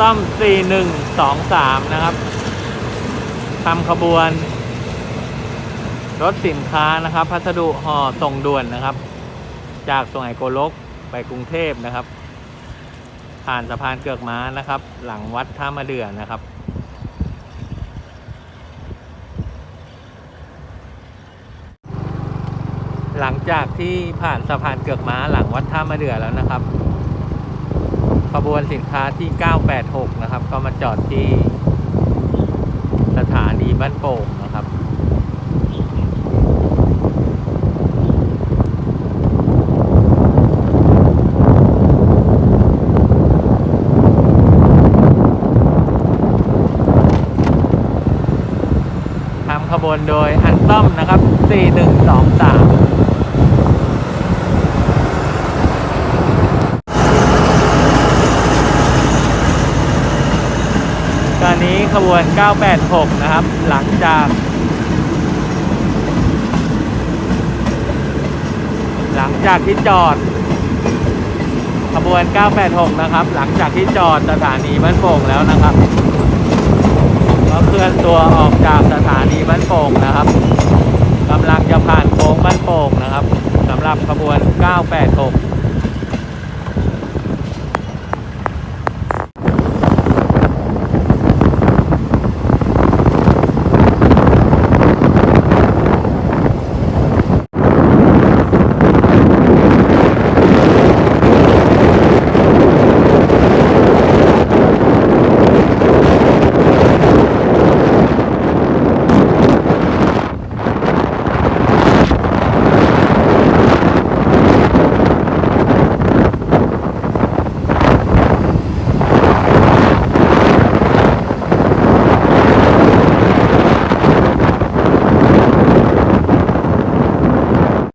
ต้อม 4123 นะครับทำขบวน รถสินค้านะครับ พัสดุห่อส่งด่วนนะครับ จากสงไหโกลกไปกรุงเทพนะครับ ผ่านสะพานเกือกม้านะครับ หลังวัดท่ามะเดื่อนะครับหลังจากที่ผ่านสะพานเกือกม้าหลังวัดท่ามะเดื่อแล้วนะครับ ขบวนสินค้าที่ 986 นะครับ ก็มาจอดที่สถานีบ้านโป่งนะครับ ทำขบวนโดยอันต้อมนะครับ 4123 ตอน นี้ขบวน 986 นะครับ หลังจาก หลังจากที่จอด ขบวน 986 นะครับ หลังจากที่จอดสถานีบ้านโป่งแล้วนะครับก็เคลื่อนตัวออกจากสถานีบ้านโป่งนะครับกำลังจะผ่านโค้งบ้านโป่งนะครับสำหรับขบวน 986